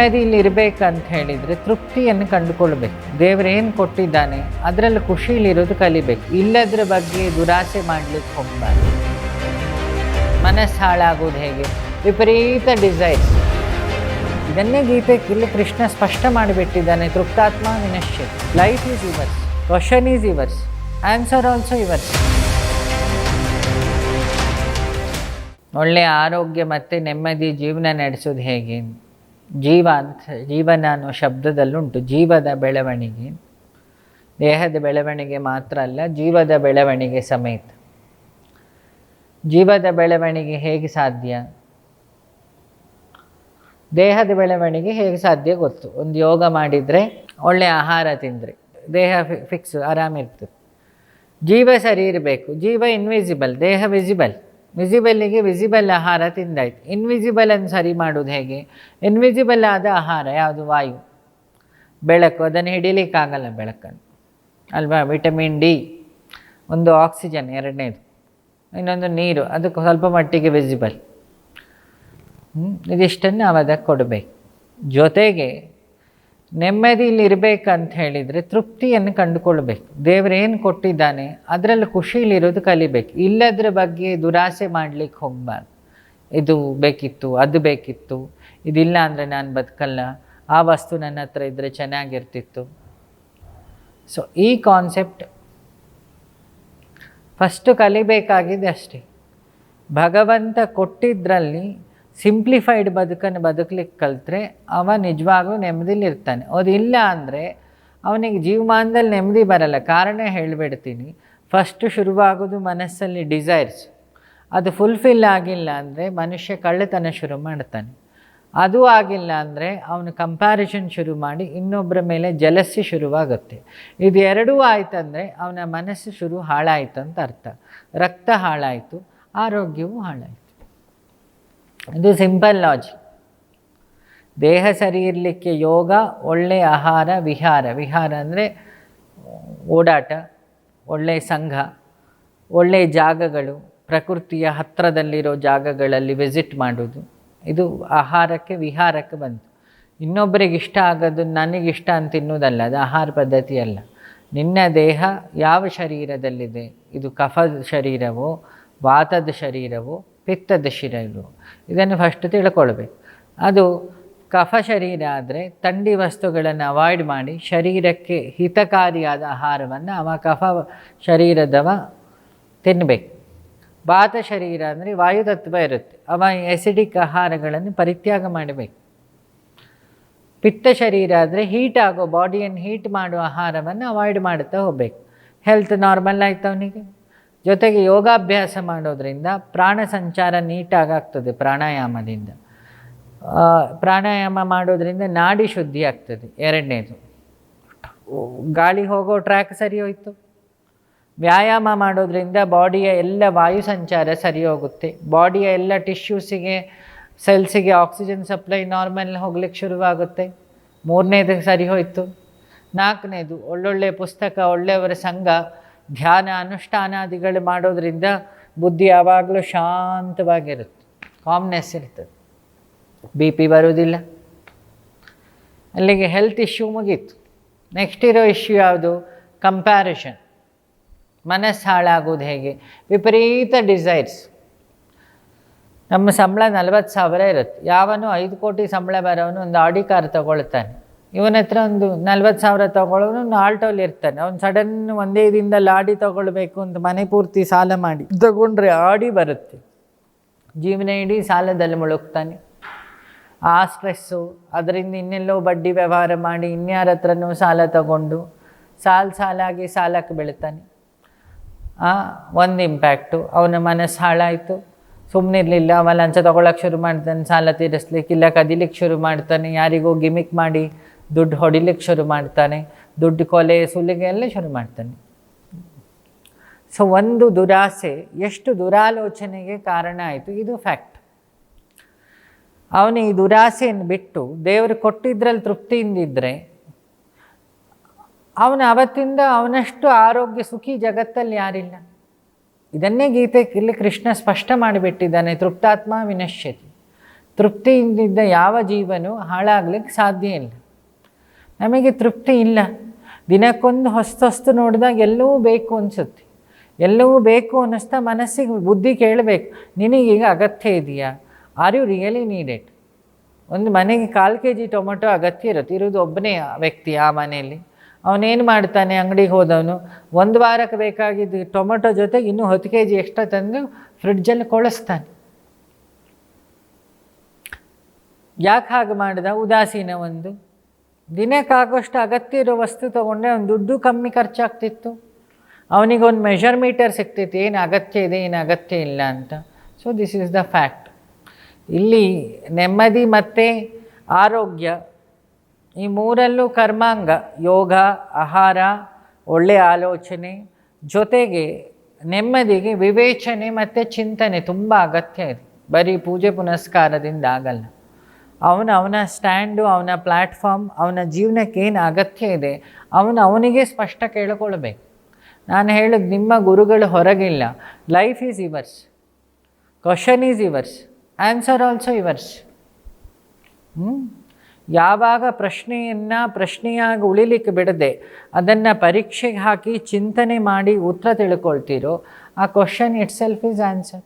ನೆಮ್ಮದಿಯಲ್ಲಿ ಇರಬೇಕಂತ ಹೇಳಿದರೆ ತೃಪ್ತಿಯನ್ನು ಕಂಡುಕೊಳ್ಬೇಕು. ದೇವರೇನು ಕೊಟ್ಟಿದ್ದಾನೆ, ಅದರಲ್ಲಿ ಖುಷಿಲಿರೋದು ಕಲಿಬೇಕು. ಇಲ್ಲದ್ರ ಬಗ್ಗೆ ದುರಾಸೆ ಮಾಡಲಿಕ್ಕೆ ಹೋಗಬಾರ್ದು. ಮನಸ್ಸು ಹಾಳಾಗೋದು ಹೇಗೆ? ವಿಪರೀತ ಡಿಸೈರ್ಸ್ ಇದನ್ನೇ ಗೀತೆ ಇಲ್ಲಿ ಕೃಷ್ಣ ಸ್ಪಷ್ಟ ಮಾಡಿಬಿಟ್ಟಿದ್ದಾನೆ, ತೃಪ್ತಾತ್ಮ ವಿನಶ್ಚಿತ್ life is yours question is yours answer also yours ಒಳ್ಳೆಯ ಆರೋಗ್ಯ ಮತ್ತು ನೆಮ್ಮದಿ ಜೀವನ ನಡೆಸೋದು ಹೇಗೆ? ಜೀವ ಅಂತ ಜೀವನ ಅನ್ನೋ ಶಬ್ದದಲ್ಲುಂಟು ಜೀವದ ಬೆಳವಣಿಗೆ, ದೇಹದ ಬೆಳವಣಿಗೆ ಮಾತ್ರ ಅಲ್ಲ, ಜೀವದ ಬೆಳವಣಿಗೆ ಸಮೇತ. ಜೀವದ ಬೆಳವಣಿಗೆ ಹೇಗೆ ಸಾಧ್ಯ? ದೇಹದ ಬೆಳವಣಿಗೆ ಹೇಗೆ ಸಾಧ್ಯ ಗೊತ್ತು? ಒಂದು ಯೋಗ ಮಾಡಿದರೆ ಒಳ್ಳೆಯ ಆಹಾರ ತಿಂದರೆ, ದೇಹ ಫಿಕ್ಸ್ ಆರಾಮಿರ್ತದೆ ಜೀವ ಸರಿ ಇರಬೇಕು. ಜೀವ ಇನ್ವಿಸಿಬಲ್ ದೇಹ ವಿಸಿಬಲ್ ವಿಸಿಬಲ್ಲಿಗೆ ವಿಸಿಬಲ್ ಆಹಾರ ತಿಂದಾಯ್ತು. ಇನ್ವಿಸಿಬಲನ್ನು ಸರಿ ಮಾಡೋದು ಹೇಗೆ? ಇನ್ವಿಸಿಬಲ್ ಆದ ಆಹಾರ ಯಾವುದು? ವಾಯು. ಬೆಳಕು. ಅದನ್ನು ಹಿಡಿಲಿಕ್ಕಾಗಲ್ಲ ಬೆಳಕನ್ನು. ಅಲ್ವಾ? ವಿಟಮಿನ್ ಡಿ ಒಂದು ಆಕ್ಸಿಜನ್ ಎರಡನೇದು. ಇನ್ನೊಂದು ನೀರು. ಅದಕ್ಕೆ ಸ್ವಲ್ಪ ಮಟ್ಟಿಗೆ ವಿಸಿಬಲ್ ಇದಿಷ್ಟನ್ನು ನಾವು ಅದಕ್ಕೆ ಕೊಡಬೇಕು. ಜೊತೆಗೆ ನೆಮ್ಮದಿಯಲ್ಲಿ ಇರಬೇಕಂತ ಹೇಳಿದರೆ ತೃಪ್ತಿಯನ್ನು ಕಂಡುಕೊಳ್ಬೇಕು. ದೇವರೇನು ಕೊಟ್ಟಿದ್ದಾನೆ, ಅದರಲ್ಲಿ ಖುಷಿಲಿರೋದು ಕಲಿಬೇಕು. ಇಲ್ಲದ್ರ ಬಗ್ಗೆ ದುರಾಸೆ ಮಾಡಲಿಕ್ಕೆ ಹೋಗಬಾರ್ದು. ಇದು ಬೇಕಿತ್ತು, ಅದು ಬೇಕಿತ್ತು, ಇದಿಲ್ಲ ಅಂದರೆ ನಾನು ಬದುಕಲ್ಲ, ಆ ವಸ್ತು ನನ್ನ ಹತ್ರ ಇದ್ದರೆ ಚೆನ್ನಾಗಿರ್ತಿತ್ತು. ಸೊ ಈ ಕಾನ್ಸೆಪ್ಟ್ ಫಸ್ಟು ಕಲಿಬೇಕಾಗಿದೆ ಅಷ್ಟೇ. ಭಗವಂತ ಕೊಟ್ಟಿದ್ರಲ್ಲಿ ಸಿಂಪ್ಲಿಫೈಡ್ ಬದುಕನ್ನು ಬದುಕಲಿಕ್ಕೆ ಕಲಿತ್ರೆ ಅವ ನಿಜವಾಗ್ಲೂ ನೆಮ್ಮದಿಲಿ ಇರ್ತಾನೆ. ಅದಿಲ್ಲ ಅಂದರೆ ಅವನಿಗೆ ಜೀವಮಾನದಲ್ಲಿ ನೆಮ್ಮದಿ ಬರಲ್ಲ. ಕಾರಣ ಹೇಳಿಬಿಡ್ತೀನಿ. ಫಸ್ಟ್ ಶುರುವಾಗೋದು ಮನಸ್ಸಲ್ಲಿ ಡಿಸೈರ್ಸ್ ಅದು ಫುಲ್ಫಿಲ್ ಆಗಿಲ್ಲ ಅಂದರೆ ಮನುಷ್ಯ ಕಳ್ಳತನ ಶುರು ಮಾಡ್ತಾನೆ. ಅದು ಆಗಿಲ್ಲ ಅಂದರೆ ಅವನು ಕಂಪ್ಯಾರಿಸನ್ ಶುರು ಮಾಡಿ ಇನ್ನೊಬ್ಬರ ಮೇಲೆ ಜಲಸಿ ಶುರುವಾಗುತ್ತೆ. ಇದು ಎರಡೂ ಆಯ್ತಂದರೆ ಅವನ ಮನಸ್ಸು ಶುರು ಹಾಳಾಯಿತು ಅಂತ ಅರ್ಥ. ರಕ್ತ ಹಾಳಾಯಿತು, ಆರೋಗ್ಯವೂ ಹಾಳಾಯಿತು. ಇದು ಸಿಂಪಲ್ ಲಾಜಿಕ್. ದೇಹ ಸರಿ ಇರಲಿಕ್ಕೆ ಯೋಗ ಒಳ್ಳೆಯ ಆಹಾರ, ವಿಹಾರ. ವಿಹಾರ ಅಂದರೆ ಓಡಾಟ ಒಳ್ಳೆಯ ಸಂಘ ಒಳ್ಳೆಯ ಜಾಗಗಳು, ಪ್ರಕೃತಿಯ ಹತ್ತಿರದಲ್ಲಿರೋ ಜಾಗಗಳಲ್ಲಿ ವಿಸಿಟ್ ಮಾಡೋದು ಇದು ಆಹಾರಕ್ಕೆ, ವಿಹಾರಕ್ಕೆ ಬಂತು. ಇನ್ನೊಬ್ಬರಿಗೆ ಇಷ್ಟ ಆಗೋದು ನನಗಿಷ್ಟ ಅಂತ ತಿನ್ನೋದಲ್ಲ ಅದು ಆಹಾರ ಪದ್ಧತಿ ಅಲ್ಲ. ನಿನ್ನ ದೇಹ ಯಾವ ಶರೀರದಲ್ಲಿದೆ? ಇದು ಕಫದ ಶರೀರವೋ, ವಾತದ ಶರೀರವೋ ಪಿತ್ತದ ಶರೀರವೋ ಇದನ್ನು ಫಸ್ಟ್ ತಿಳ್ಕೊಳ್ಬೇಕು. ಅದು ಕಫ ಶರೀರ ಆದರೆ ತಂಡಿ ವಸ್ತುಗಳನ್ನು ಅವಾಯ್ಡ್ ಮಾಡಿ ಶರೀರಕ್ಕೆ ಹಿತಕಾರಿಯಾದ ಆಹಾರವನ್ನು ಅವ ಕಫ ಶರೀರದವ ತಿನ್ನಬೇಕು ಬಾತ ಶರೀರ ಅಂದರೆ ವಾಯುತತ್ವ ಇರುತ್ತೆ. ಅವ ಎಸಿಡಿಕ್ ಆಹಾರಗಳನ್ನು ಪರಿತ್ಯಾಗ ಮಾಡಬೇಕು. ಪಿತ್ತ ಶರೀರ ಆದರೆ ಹೀಟ್ ಆಗೋ ಬಾಡಿಯನ್ನು ಹೀಟ್ ಮಾಡುವ ಆಹಾರವನ್ನು ಅವಾಯ್ಡ್ ಮಾಡುತ್ತಾ ಹೋಗಬೇಕು. ಹೆಲ್ತ್ ನಾರ್ಮಲ್ ಆಯ್ತು ಅವನಿಗೆ. ಜೊತೆಗೆ ಯೋಗಾಭ್ಯಾಸ ಮಾಡೋದರಿಂದ ಪ್ರಾಣ ಸಂಚಾರ ನೀಟಾಗಿ ಆಗ್ತದೆ ಪ್ರಾಣಾಯಾಮದಿಂದ ಪ್ರಾಣಾಯಾಮ ಮಾಡೋದರಿಂದ ನಾಡಿ ಶುದ್ಧಿ ಆಗ್ತದೆ. ಎರಡನೇದು, ಗಾಳಿ ಹೋಗೋ ಟ್ರ್ಯಾಕ್ ಸರಿ ಹೋಯಿತು. ವ್ಯಾಯಾಮ ಮಾಡೋದರಿಂದ ಬಾಡಿಯ ಎಲ್ಲ ವಾಯು ಸಂಚಾರ ಸರಿ ಹೋಗುತ್ತೆ. ಬಾಡಿಯ ಎಲ್ಲ ಟಿಶ್ಯೂಸಿಗೆ ಸೆಲ್ಸಿಗೆ ಆಕ್ಸಿಜನ್ ಸಪ್ಲೈ ನಾರ್ಮಲ್ ಹೋಗ್ಲಿಕ್ಕೆ ಶುರುವಾಗುತ್ತೆ. ಮೂರನೇದು ಸರಿ ಹೋಯಿತು. ನಾಲ್ಕನೇದು, ಒಳ್ಳೊಳ್ಳೆ ಪುಸ್ತಕ, ಒಳ್ಳೆಯವರ ಸಂಘ ಧ್ಯಾನ ಅನುಷ್ಠಾನಾದಿಗಳು ಮಾಡೋದ್ರಿಂದ ಬುದ್ಧಿ ಯಾವಾಗಲೂ ಶಾಂತವಾಗಿರುತ್ತೆ. ಕಾಮ್ನೆಸ್ ಇರ್ತದೆ. ಬಿ ಪಿ ಬರೋದಿಲ್ಲ ಅಲ್ಲಿಗೆ ಹೆಲ್ತ್ ಇಶ್ಯೂ ಮುಗೀತು. ನೆಕ್ಸ್ಟ್ ಇರೋ ಇಶ್ಯೂ ಯಾವುದು? ಕಂಪ್ಯಾರಿಷನ್ ಮನಸ್ಸು ಹಾಳಾಗೋದು ಹೇಗೆ? ವಿಪರೀತ ಡಿಸೈರ್ಸ್ ನಮ್ಮ ಸಂಬಳ ನಲ್ವತ್ತು ಸಾವಿರ ಇರುತ್ತೆ. ಯಾವನು ಐದು ಕೋಟಿ ಸಂಬಳ ಬರೋನು ಒಂದು ಆಡಿ ಕಾರ್ ತಗೊಳ್ತಾನೆ. ಇವನ ಹತ್ರ ಒಂದು ನಲ್ವತ್ತು ಸಾವಿರ ತಗೊಳ್ಳೋನು ಆಲ್ಟೋಲಿ ಇರ್ತಾನೆ. ಅವ್ನು ಸಡನ್ ಒಂದೇ ದಿನದ ಲಾಡಿ ತಗೊಳ್ಬೇಕು ಅಂತ ಮನೆ ಪೂರ್ತಿ ಸಾಲ ಮಾಡಿ. ತಗೊಂಡ್ರೆ ಆಡಿ ಬರುತ್ತೆ. ಜೀವನ ಇಡೀ ಸಾಲದಲ್ಲಿ ಮುಳುಗ್ತಾನೆ. ಆ ಸ್ಟ್ರೆಸ್ಸು ಅದರಿಂದ ಇನ್ನೆಲ್ಲೋ ಬಡ್ಡಿ ವ್ಯವಹಾರ ಮಾಡಿ ಇನ್ಯಾರ ಹತ್ರನೂ ಸಾಲ ತಗೊಂಡು ಸಾಲು ಸಾಲಾಗಿ ಸಾಲಕ್ಕೆ ಬೀಳ್ತಾನೆ. ಒಂದು ಇಂಪ್ಯಾಕ್ಟು ಅವನ ಮನಸ್ಸು ಹಾಳಾಯಿತು. ಸುಮ್ಮನಿರಲಿಲ್ಲ ಅವ ಲಂಚ ತೊಗೊಳಕ್ಕೆ ಶುರು ಮಾಡ್ತಾನೆ, ಸಾಲ ತೀರಿಸ್ಲಿಕ್ಕೆ ಇಲ್ಲ, ಕದಿಲಿಕ್ಕೆ ಶುರು ಮಾಡ್ತಾನೆ, ಯಾರಿಗೋ ಗಿಮಿಕ್ ಮಾಡಿ ದುಡ್ಡು ಹೊಡಿಲಿಕ್ಕೆ ಶುರು ಮಾಡ್ತಾನೆ, ದುಡ್ಡು ಕೊಲೆ ಸುಲಿಗೆ ಎಲ್ಲ ಶುರು ಮಾಡ್ತಾನೆ. ಸೊ ಒಂದು ದುರಾಸೆ, ಎಷ್ಟು ದುರಾಲೋಚನೆಗೆ ಕಾರಣ ಆಯಿತು, ಇದು ಫ್ಯಾಕ್ಟ್ ಅವನು ಈ ದುರಾಸೆಯನ್ನು ಬಿಟ್ಟು ದೇವರು ಕೊಟ್ಟಿದ್ರಲ್ಲಿ ತೃಪ್ತಿಯಿಂದಿದ್ದರೆ ಅವನು ಅವತ್ತಿಂದ ಅವನಷ್ಟು ಆರೋಗ್ಯ ಸುಖಿ ಜಗತ್ತಲ್ಲಿ ಯಾರಿಲ್ಲ. ಇದನ್ನೇ ಗೀತೆ ಇಲ್ಲಿ ಕೃಷ್ಣ ಸ್ಪಷ್ಟ ಮಾಡಿಬಿಟ್ಟಿದ್ದಾನೆ, ತೃಪ್ತಾತ್ಮ ವಿನಶ್ಯತಿ. ತೃಪ್ತಿಯಿಂದಿದ್ದ ಯಾವ ಜೀವನೂ ಹಾಳಾಗ್ಲಿಕ್ಕೆ ಸಾಧ್ಯ ಇಲ್ಲ. ನಮಗೆ ತೃಪ್ತಿ ಇಲ್ಲ. ದಿನಕ್ಕೊಂದು ಹೊಸ್ತು ಹೊಸ್ತು ನೋಡಿದಾಗ ಎಲ್ಲವೂ ಬೇಕು ಅನಿಸುತ್ತೆ. ಎಲ್ಲವೂ ಬೇಕು ಅನ್ನಿಸ್ತಾ ಮನಸ್ಸಿಗೆ ಬುದ್ಧಿ ಕೇಳಬೇಕು. ನಿನಗೀಗ ಅಗತ್ಯ ಇದೆಯಾ? ಆರ್ ಯು ರಿಯಲಿ ನೀಡೆಡ್ ಒಂದು ಮನೆಗೆ ಕಾಲು ಕೆ ಜಿ ಟೊಮೊಟೊ ಅಗತ್ಯ ಇರುತ್ತೆ. ಇರೋದು ಒಬ್ಬನೇ ವ್ಯಕ್ತಿ ಆ ಮನೆಯಲ್ಲಿ. ಅವನೇನು ಮಾಡ್ತಾನೆ? ಅಂಗಡಿಗೆ ಹೋದವನು. ಒಂದು ವಾರಕ್ಕೆ ಬೇಕಾಗಿದ್ದು ಟೊಮೊಟೊ ಜೊತೆಗೆ ಇನ್ನೂ ಹತ್ತು ಕೆ ಜಿ ಎಕ್ಸ್ಟ್ರಾ ತಂದು ಫ್ರಿಡ್ಜಲ್ಲಿ ಕೊಳಿಸ್ತಾನೆ. ಯಾಕೆ ಹಾಗೆ ಮಾಡಿದ? ಉದಾಸೀನ ಒಂದು. ದಿನಕ್ಕಾಗೋಷ್ಟು ಅಗತ್ಯ ಇರೋ ವಸ್ತು ತೊಗೊಂಡ್ರೆ ಅವ್ನು ದುಡ್ಡು ಕಮ್ಮಿ ಖರ್ಚಾಗ್ತಿತ್ತು. ಅವನಿಗೊಂದು ಮೆಷರ್ ಮೀಟರ್ ಸಿಗ್ತಿತ್ತು, ಏನು ಅಗತ್ಯ ಇದೆ, ಏನು ಅಗತ್ಯ ಇಲ್ಲ ಅಂತ. So this is the fact ಇಲ್ಲಿ ನೆಮ್ಮದಿ ಮತ್ತು ಆರೋಗ್ಯ. ಈ ಮೂರಲ್ಲೂ ಕರ್ಮಾಂಗ, ಯೋಗ, ಆಹಾರ ಒಳ್ಳೆಯ ಆಲೋಚನೆ. ಜೊತೆಗೆ ನೆಮ್ಮದಿಗೆ ವಿವೇಚನೆ ಮತ್ತು ಚಿಂತನೆ ತುಂಬ ಅಗತ್ಯ ಇದೆ. ಬರೀ ಪೂಜೆ ಪುನಸ್ಕಾರದಿಂದ ಆಗಲ್ಲ. ಅವನು, ಅವನ ಸ್ಟ್ಯಾಂಡು, ಅವನ ಪ್ಲ್ಯಾಟ್ಫಾರ್ಮ್ ಅವನ ಜೀವನಕ್ಕೆ ಏನು ಅಗತ್ಯ ಇದೆ, ಅವನು ಅವನಿಗೆ ಸ್ಪಷ್ಟ ಕೇಳಿಕೊಳ್ಬೇಕು ನಾನು ಹೇಳೋದು ನಿಮ್ಮ ಗುರುಗಳು ಹೊರಗಿಲ್ಲ. Life is yours question is yours answer also yours ಯಾವಾಗ ಪ್ರಶ್ನೆಯನ್ನು ಪ್ರಶ್ನೆಯಾಗಿ ಉಳಿಲಿಕ್ಕೆ ಬಿಡದೆ ಅದನ್ನು ಪರೀಕ್ಷೆಗೆ ಹಾಕಿ ಚಿಂತನೆ ಮಾಡಿ ಉತ್ತರ ತಿಳ್ಕೊಳ್ತೀರೋ, ಆ question itself is answer